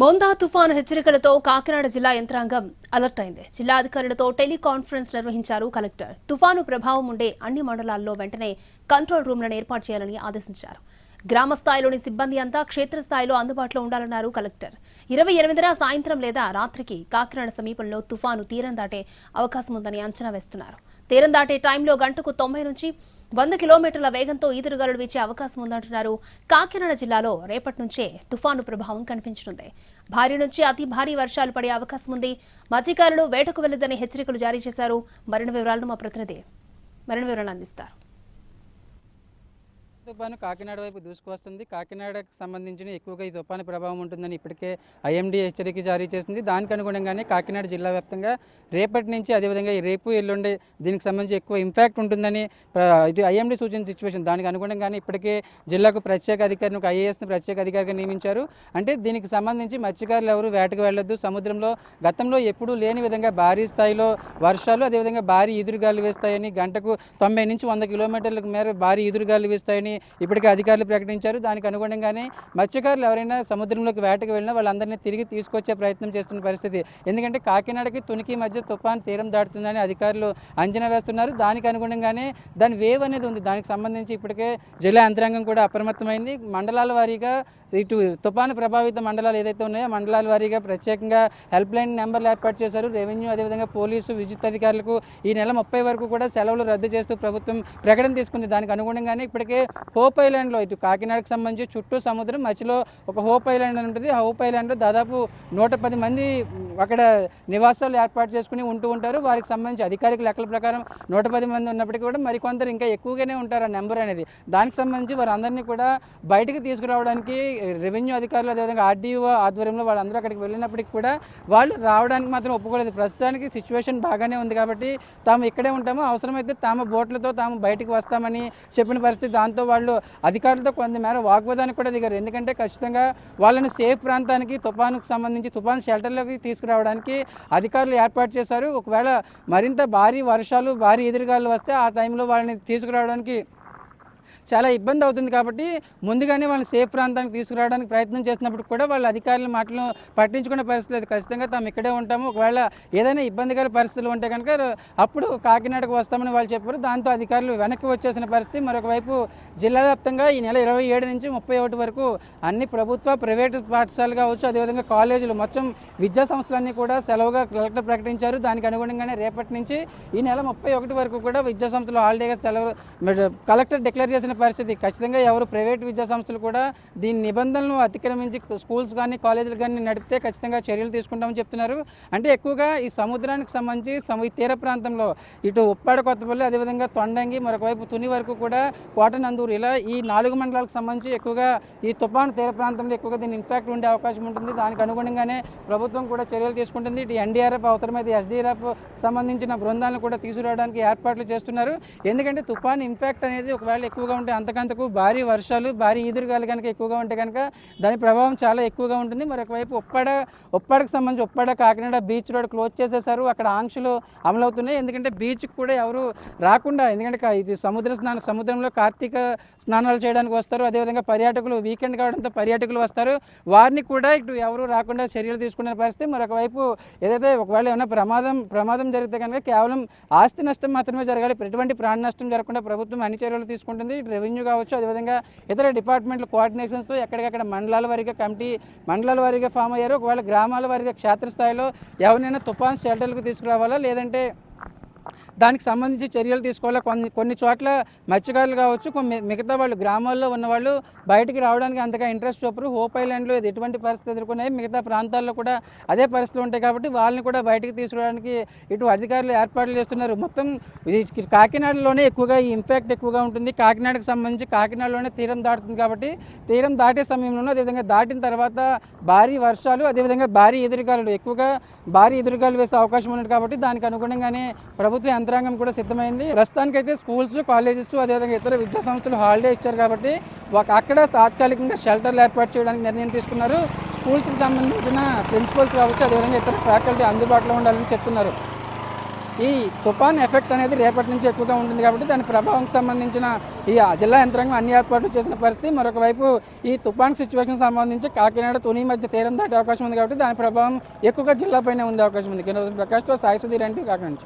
మోందా తుఫాను హెచ్చరికలతో కాకినాడ జిల్లా యంత్రాంగం అలర్ట్ అయింది. జిల్లా అధికారులతో టెలికాన్ఫరెన్స్ నిర్వహించారు కలెక్టర్. తుఫాను ప్రభావం ఉండే అన్ని మండలాల్లో వెంటనే కంట్రోల్ రూమ్లను ఏర్పాటు చేయాలని ఆదేశించారు. గ్రామ స్థాయిలోని సిబ్బంది అంతా క్షేత్రస్థాయిలో అందుబాటులో ఉండాలన్నారు కలెక్టర్. ఇరవై ఎనిమిదిన సాయంత్రం లేదా రాత్రికి కాకినాడ సమీపంలో తుఫాను తీరం దాటే అవకాశం ఉందని అంచనా వేస్తున్నారు. తీరం దాటే టైంలో గంటకు తొంభై నుంచి వంద కిలోమీటర్ల వేగంతో ఈదురుగాలు వీచే అవకాశం ఉందంటున్నారు. కాకినాడ జిల్లాలో రేపటి నుంచే తుఫాను ప్రభావం కనిపించనుంది. భారీ నుంచి అతి భారీ వర్షాలు పడే అవకాశం ఉంది. మత్స్యకారులు వేటకు వెళ్ళదని హెచ్చరికలు జారీ చేశారు. మరిన్ని వివరాలను మా ప్రతినిధి మరిన్ని వివరాలు అందిస్తారు. తుఫాను కాకినాడ వైపు దూసుకువస్తుంది. కాకినాడకు సంబంధించిన ఎక్కువగా ఈ తుఫాను ప్రభావం ఉంటుందని ఇప్పటికే ఐఎండీ హెచ్చరిక జారీ చేసింది. దానికి అనుగుణంగానే కాకినాడ జిల్లా వ్యాప్తంగా రేపటి నుంచి అదేవిధంగా ఈ రేపు ఎల్లుండి దీనికి సంబంధించి ఎక్కువ ఇంపాక్ట్ ఉంటుందని ఇది ఐఎండీ సూచన సిచ్యువేషన్ దానికి అనుగుణంగానే ఇప్పటికే జిల్లాకు ప్రత్యేక అధికారిని ఒక ఐఏఎస్ని ప్రత్యేక అధికారిగా నియమించారు. అంటే దీనికి సంబంధించి మత్స్యకారులు ఎవరు వేటకు వెళ్ళొద్దు. సముద్రంలో గతంలో ఎప్పుడూ లేని విధంగా భారీ స్థాయిలో వర్షాలు అదేవిధంగా భారీ ఎదురుగాలు వేస్తాయని గంటకు తొంభై నుంచి వంద కిలోమీటర్ల మేర భారీ ఎదురుగాలు వేస్తాయని ఇప్పటికే అధికారులు ప్రకటించారు. దానికి అనుగుణంగానే మత్స్యకారులు ఎవరైనా సముద్రంలోకి వేటకు వెళ్ళినా వాళ్ళందరినీ తిరిగి తీసుకొచ్చే ప్రయత్నం చేస్తున్న పరిస్థితి. ఎందుకంటే కాకినాడకి తునికి మధ్య తుఫాన్ తీరం దాటుతుందని అధికారులు అంచనా వేస్తున్నారు. దానికి అనుగుణంగానే దాని వేవ్ అనేది ఉంది. దానికి సంబంధించి ఇప్పటికే జిల్లా యంత్రాంగం కూడా అప్రమత్తమైంది. మండలాల వారీగా ఇటు తుఫాను ప్రభావిత మండలాలు ఏదైతే ఉన్నాయో మండలాల వారీగా ప్రత్యేకంగా హెల్ప్ లైన్ నెంబర్లు ఏర్పాటు చేశారు. రెవెన్యూ అదేవిధంగా పోలీసు విద్యుత్ అధికారులకు ఈ నెల ముప్పై వరకు కూడా సెలవులు రద్దు చేస్తూ ప్రభుత్వం ప్రకటన తీసుకుంది. దానికి అనుగుణంగానే ఇప్పటికే హోప్ ఐలాండ్లో ఇటు కాకినాడకు సంబంధించి చుట్టూ సముద్రం మధ్యలో ఒక హోప్ ఐలాండ్ అని ఉంటుంది. హోప్ ఐలాండ్లో దాదాపు నూట పది మంది అక్కడ నివాసాలు ఏర్పాటు చేసుకుని ఉంటూ ఉంటారు. వారికి సంబంధించి అధికారిక లెక్కల ప్రకారం నూట పది మంది ఉన్నప్పటికీ కూడా మరికొందరు ఇంకా ఎక్కువగానే ఉంటారు ఆ నెంబర్ అనేది. దానికి సంబంధించి వారందరినీ కూడా బయటికి తీసుకురావడానికి రెవెన్యూ అధికారులు అదేవిధంగా ఆర్డీఓ ఆధ్వర్యంలో వాళ్ళందరూ అక్కడికి వెళ్ళినప్పటికీ కూడా వాళ్ళు రావడానికి మాత్రం ఒప్పుకోలేదు. ప్రస్తుతానికి సిచ్యువేషన్ బాగానే ఉంది కాబట్టి తాము ఇక్కడే ఉంటాము. అవసరమైతే తాము బోట్లతో తాము బయటకు వస్తామని చెప్పిన పరిస్థితి దాంతో వాళ్ళు అధికారులతో కొంతమేర వాగ్వాదానికి కూడా దిగారు. ఎందుకంటే ఖచ్చితంగా వాళ్ళని సేఫ్ ప్రాంతానికి తుఫానుకు సంబంధించి తుఫాను షెల్టర్లోకి తీసుకురావడానికి అధికారులు ఏర్పాటు చేశారు. ఒకవేళ మరింత భారీ వర్షాలు భారీ ఎదురుగాలు వస్తే ఆ టైంలో వాళ్ళని తీసుకురావడానికి చాలా ఇబ్బంది అవుతుంది కాబట్టి ముందుగానే వాళ్ళని సేఫ్ ప్రాంతానికి తీసుకురావడానికి ప్రయత్నం చేసినప్పుడు కూడా వాళ్ళ అధికారులు మాటలు పట్టించుకునే పరిస్థితి లేదు. ఖచ్చితంగా తాము ఇక్కడే ఉంటాము. ఒకవేళ ఏదైనా ఇబ్బందికర పరిస్థితులు ఉంటే కనుక అప్పుడు కాకినాడకు వస్తామని వాళ్ళు చెప్పారు. దాంతో అధికారులు వెనక్కి వచ్చేసిన పరిస్థితి మరొక వైపు జిల్లా వ్యాప్తంగా ఈ నెల ఇరవై ఏడు నుంచి ముప్పై ఒకటి వరకు అన్ని ప్రభుత్వ ప్రైవేటు పాఠశాలలు కావచ్చు అదేవిధంగా కాలేజీలు మొత్తం విద్యా సంస్థలన్నీ కూడా సెలవుగా కలెక్టర్ ప్రకటించారు. దానికి అనుగుణంగానే రేపటి నుంచి ఈ నెల ముప్పై ఒకటి వరకు కూడా విద్యా సంస్థలు హాలిడేగా సెలవు కలెక్టర్ డిక్లేర్ చేసిన పరిస్థితి. ఖచ్చితంగా ఎవరు ప్రైవేట్ విద్యా సంస్థలు కూడా దీని నిబంధనలను అతిక్రమించి స్కూల్స్ కానీ కాలేజీలు కానీ నడిపితే ఖచ్చితంగా చర్యలు తీసుకుంటామని చెప్తున్నారు. అంటే ఎక్కువగా ఈ సముద్రానికి సంబంధించి సము- తీర ప్రాంతంలో ఇటు ఉప్పాడ కొత్తపల్లి అదేవిధంగా తొండంగి మరొక వైపు తుని వరకు కూడా కోటనందూరు. ఇలా ఈ నాలుగు మండలాలకు సంబంధించి ఎక్కువగా ఈ తుఫాను తీర ప్రాంతంలో ఎక్కువగా దీని ఇంపాక్ట్ ఉండే అవకాశం ఉంటుంది. దానికి అనుగుణంగానే ప్రభుత్వం కూడా చర్యలు తీసుకుంటుంది. ఇటు ఎన్డీఆర్ఎఫ్ అవసరమైతే ఎస్డీఆర్ఎఫ్ సంబంధించిన బృందాలను కూడా తీసుకురావడానికి ఏర్పాట్లు చేస్తున్నారు. ఎందుకంటే తుఫాను ఇంపాక్ట్ అనేది ఒకవేళ ఎక్కువ ఎక్కువగా ఉంటే అంతకంతకు భారీ వర్షాలు భారీ ఈదురుగాలు కనుక ఎక్కువగా ఉంటే కనుక దాని ప్రభావం చాలా ఎక్కువగా ఉంటుంది. మరి ఒకవైపు ఉప్పాడ ఉప్పాడకు సంబంధించి Uppada Kakinada beach road close చేసేసారు. అక్కడ ఆంక్షలు అమలవుతున్నాయి. ఎందుకంటే బీచ్కి కూడా ఎవరు రాకుండా ఎందుకంటే ఇది సముద్ర స్నానం సముద్రంలో కార్తీక స్నానాలు చేయడానికి వస్తారు. అదేవిధంగా పర్యాటకులు వీకెండ్ కావడంతో పర్యాటకులు వస్తారు. వారిని కూడా ఇటు ఎవరు రాకుండా చర్యలు తీసుకునే పరిస్థితి మరొక వైపు ఏదైతే ఒకవేళ ఏమైనా ప్రమాదం ప్రమాదం జరిగితే కనుక కేవలం ఆస్తి నష్టం మాత్రమే జరగాలి. ఎటువంటి ప్రాణ నష్టం జరగకుండా ప్రభుత్వం అన్ని చర్యలు తీసుకుంటుంది. ఇటు రెవెన్యూ కావచ్చు అదేవిధంగా ఇతర డిపార్ట్మెంట్ల కోఆర్డినేషన్స్తో ఎక్కడికక్కడ మండలాల వారీగా కమిటీ మండలాల వారీగా ఫామ్ అయ్యారు. ఒకవేళ గ్రామాల వారీగా క్షేత్రస్థాయిలో ఎవరినైనా తుఫాన్ షెల్టర్లకు తీసుకురావాలా? లేదంటే దానికి సంబంధించి చర్యలు తీసుకోవాలి? కొన్ని కొన్ని చోట్ల మత్స్యకారులు కావచ్చు కొన్ని మిగతా వాళ్ళు గ్రామాల్లో ఉన్న వాళ్ళు బయటికి రావడానికి అంతగా ఇంట్రెస్ట్ చూపరు. హోప్ ఐలాండ్లో ఇది ఎటువంటి పరిస్థితి ఎదుర్కొన్నాయి? మిగతా ప్రాంతాల్లో కూడా అదే పరిస్థితులు ఉంటాయి కాబట్టి వాళ్ళని కూడా బయటికి తీసుకురావడానికి ఇటు అధికారులు ఏర్పాట్లు చేస్తున్నారు. మొత్తం ఇది కాకినాడలోనే ఎక్కువగా ఈ ఇంపాక్ట్ ఎక్కువగా ఉంటుంది. కాకినాడకు సంబంధించి కాకినాడలోనే తీరం దాటుతుంది కాబట్టి తీరం దాటే సమయంలోనూ అదేవిధంగా దాటిన తర్వాత భారీ వర్షాలు అదేవిధంగా భారీ ఎదురుగాలు ఎక్కువగా భారీ ఎదురుగాలు వేసే అవకాశం ఉన్నది కాబట్టి దానికి అనుగుణంగానే ప్రభుత్వం ప్రభుత్వ యంత్రాంగం కూడా సిద్ధమైంది. ప్రస్తుతానికైతే స్కూల్స్ కాలేజెస్ అదేవిధంగా ఇతర విద్యా సంస్థలు హాలిడే ఇచ్చారు కాబట్టి ఒక అక్కడ తాత్కాలికంగా షెల్టర్లు ఏర్పాటు చేయడానికి నిర్ణయం తీసుకున్నారు. స్కూల్స్కి సంబంధించిన ప్రిన్సిపల్స్ కావచ్చు అదేవిధంగా ఇతర ఫ్యాకల్టీ అందుబాటులో ఉండాలని చెప్తున్నారు. ఈ తుఫాన్ ఎఫెక్ట్ అనేది రేపటి నుంచి ఎక్కువగా ఉంటుంది కాబట్టి దాని ప్రభావంకి సంబంధించిన ఈ జిల్లా యంత్రాంగం అన్ని ఏర్పాట్లు చేసిన పరిస్థితి. మరొక వైపు ఈ తుఫాన్ సిచ్యువేషన్ సంబంధించి కాకినాడ తుని మధ్య తీరం దాటే అవకాశం ఉంది కాబట్టి దాని ప్రభావం ఎక్కువగా జిల్లాపైనే ఉండే అవకాశం ఉంది. కింద ప్రకాష్తో సాయి సుధీర్ అంటే కాకినాడ నుంచి.